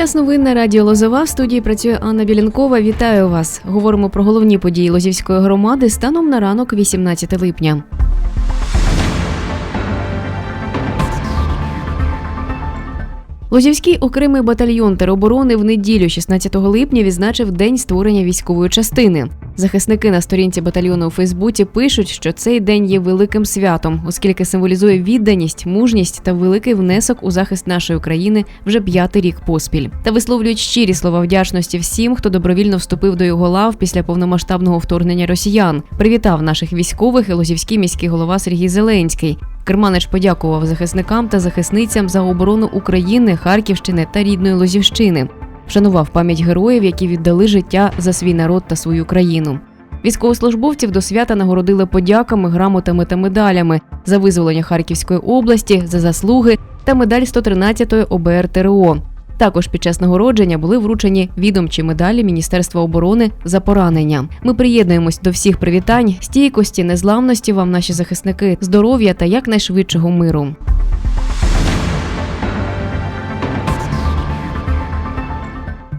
Час новин на радіо Лозова. В студії працює Анна Білянкова. Вітаю вас. Говоримо про головні події Лозівської громади станом на ранок 18 липня. Лозівський окремий батальйон тероборони в неділю, 16 липня, відзначив день створення військової частини. Захисники на сторінці батальйону у Фейсбуці пишуть, що цей день є великим святом, оскільки символізує відданість, мужність та великий внесок у захист нашої країни вже п'ятий рік поспіль. Та висловлюють щирі слова вдячності всім, хто добровільно вступив до його лав після повномасштабного вторгнення росіян. Привітав наших військових і лозівський міський голова Сергій Зеленський. Керманич подякував захисникам та захисницям за оборону України, Харківщини та рідної Лозівщини. Вшанував пам'ять героїв, які віддали життя за свій народ та свою країну. Військовослужбовців до свята нагородили подяками, грамотами та медалями за визволення Харківської області, за заслуги та медаль 113-ї ОБР ТРО. Також під час нагородження були вручені відомчі медалі Міністерства оборони за поранення. Ми приєднуємось до всіх привітань, стійкості, незламності вам, наші захисники, здоров'я та якнайшвидшого миру.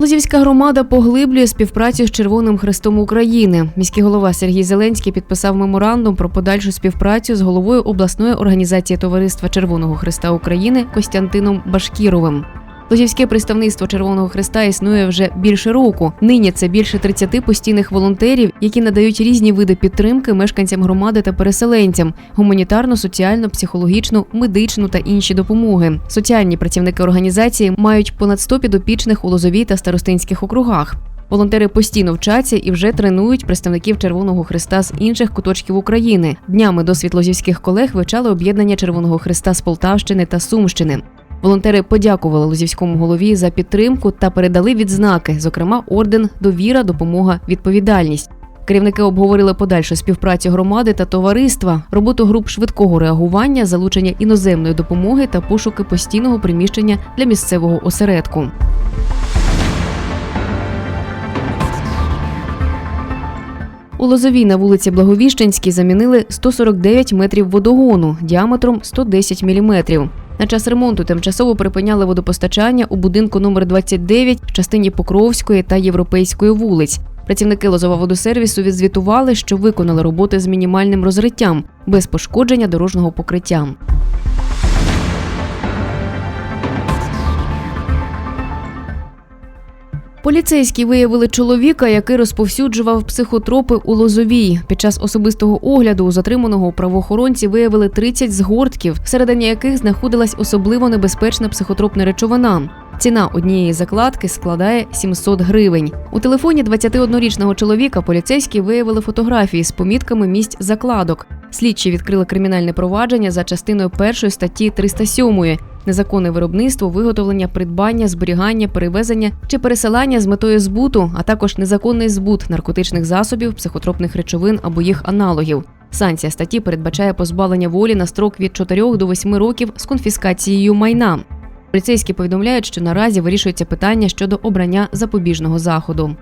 Лозівська громада поглиблює співпрацю з Червоним Хрестом України. Міський голова Сергій Зеленський підписав меморандум про подальшу співпрацю з головою обласної організації Товариства Червоного Христа України Костянтином Башкіровим. Лозівське представництво Червоного Христа існує вже більше року. Нині це більше 30 постійних волонтерів, які надають різні види підтримки мешканцям громади та переселенцям: гуманітарну, соціальну, психологічну, медичну та інші допомоги. Соціальні працівники організації мають понад 100 підопічних у Лозовій та старостинських округах. Волонтери постійно вчаться і вже тренують представників Червоного Христа з інших куточків України. Днями досвід лозівських колег вивчали об'єднання Червоного Христа з Полтавщини та Сумщини. Волонтери подякували Лозівському голові за підтримку та передали відзнаки, зокрема орден Довіра, допомога, відповідальність. Керівники обговорили подальшу співпрацю громади та товариства, роботу груп швидкого реагування, залучення іноземної допомоги та пошуки постійного приміщення для місцевого осередку. У Лозовій на вулиці Благовіщенській замінили 149 метрів водогону діаметром 110 міліметрів. На час ремонту тимчасово припиняли водопостачання у будинку номер 29 в частині Покровської та Європейської вулиць. Працівники Лозова водосервісу відзвітували, що виконали роботи з мінімальним розриттям без пошкодження дорожнього покриття. Поліцейські виявили чоловіка, який розповсюджував психотропи у Лозовій. Під час особистого огляду у затриманого правоохоронці виявили 30 згортків, всередині яких знаходилась особливо небезпечна психотропна речовина. Ціна однієї закладки складає 700 гривень. У телефоні 21-річного чоловіка поліцейські виявили фотографії з помітками місць закладок. Слідчі відкрили кримінальне провадження за частиною першої статті 307 незаконне виробництво, виготовлення, придбання, зберігання, перевезення чи пересилання з метою збуту, а також незаконний збут наркотичних засобів, психотропних речовин або їх аналогів. Санкція статті передбачає позбавлення волі на строк від 4 до 8 років з конфіскацією майна. Поліцейські повідомляють, що наразі вирішується питання щодо обрання запобіжного заходу.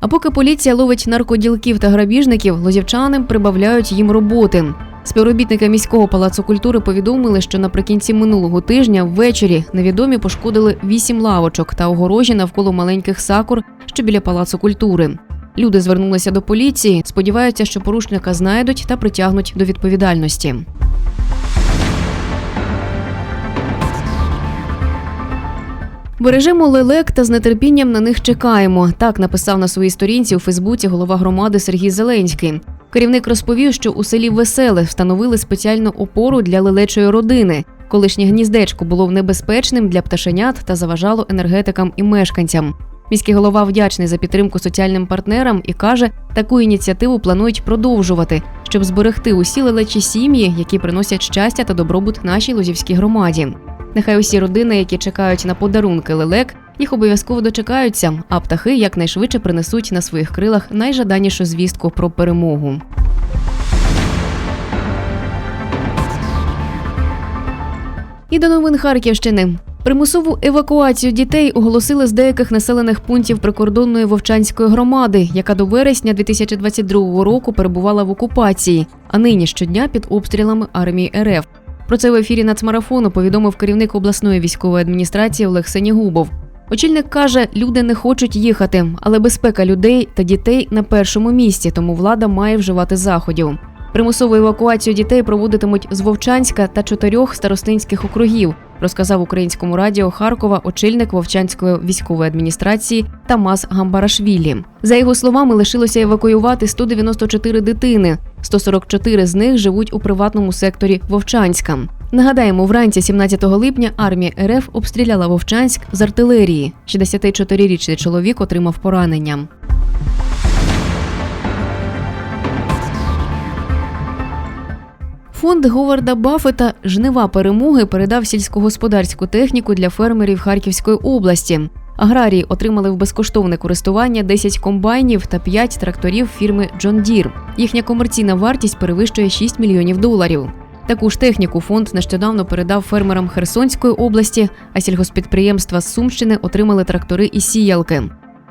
А поки поліція ловить наркоділків та грабіжників, лозівчани прибавляють їм роботи. Співробітники міського палацу культури повідомили, що наприкінці минулого тижня ввечері невідомі пошкодили вісім лавочок та огорожі навколо маленьких сакур, що біля палацу культури. Люди звернулися до поліції, сподіваються, що порушника знайдуть та притягнуть до відповідальності. Бережемо лелек та з нетерпінням на них чекаємо. Так написав на своїй сторінці у Фейсбуці голова громади Сергій Зеленський. Керівник розповів, що у селі Веселе встановили спеціальну опору для лелечої родини. Колишнє гніздечко було небезпечним для пташенят та заважало енергетикам і мешканцям. Міський голова вдячний за підтримку соціальним партнерам і каже, таку ініціативу планують продовжувати, щоб зберегти усі лелечі сім'ї, які приносять щастя та добробут нашій лозівській громаді. Нехай усі родини, які чекають на подарунки лелек, їх обов'язково дочекаються, а птахи якнайшвидше принесуть на своїх крилах найжаданішу звістку про перемогу. І до новин Харківщини. Примусову евакуацію дітей оголосили з деяких населених пунктів прикордонної вовчанської громади, яка до вересня 2022 року перебувала в окупації, а нині щодня під обстрілами армії РФ. Про це в ефірі нацмарафону повідомив керівник обласної військової адміністрації Олег Сенігубов. Очільник каже, люди не хочуть їхати, але безпека людей та дітей на першому місці, тому влада має вживати заходів. Примусову евакуацію дітей проводитимуть з Вовчанська та чотирьох старостинських округів, розказав українському радіо Харкова очільник Вовчанської військової адміністрації Тамас Гамбарашвілі. За його словами, лишилося евакуювати 194 дитини. 144 з них живуть у приватному секторі Вовчанська. Нагадаємо, вранці 17 липня армія РФ обстріляла Вовчанськ з артилерії. 64-річний чоловік отримав поранення. Фонд Говарда Баффета Жнива перемоги передав сільськогосподарську техніку для фермерів Харківської області. Аграрії отримали в безкоштовне користування 10 комбайнів та 5 тракторів фірми John Deere. Їхня комерційна вартість перевищує 6 мільйонів доларів. Таку ж техніку фонд нещодавно передав фермерам Херсонської області, а сільгоспідприємства з Сумщини отримали трактори і сіялки.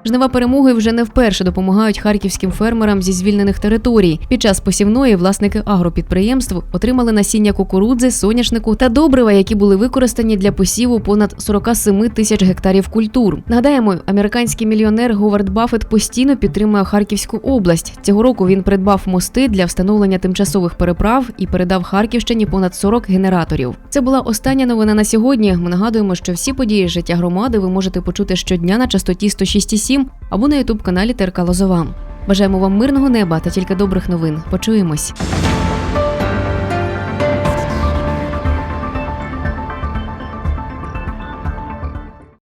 Жнива перемоги вже не вперше допомагають харківським фермерам зі звільнених територій. Під час посівної власники агропідприємств отримали насіння кукурудзи, соняшнику та добрива, які були використані для посіву понад 47 тисяч гектарів культур. Нагадаємо, американський мільйонер Говард Баффет постійно підтримує Харківську область. Цього року він придбав мости для встановлення тимчасових переправ і передав Харківщині понад 40 генераторів. Це була остання новина на сьогодні. Ми нагадуємо, що всі події життя громади ви можете почути щодня на частоті 106,7 або на ютуб каналі ТРК Лозова. Бажаємо вам мирного неба та тільки добрих новин. Почуємось.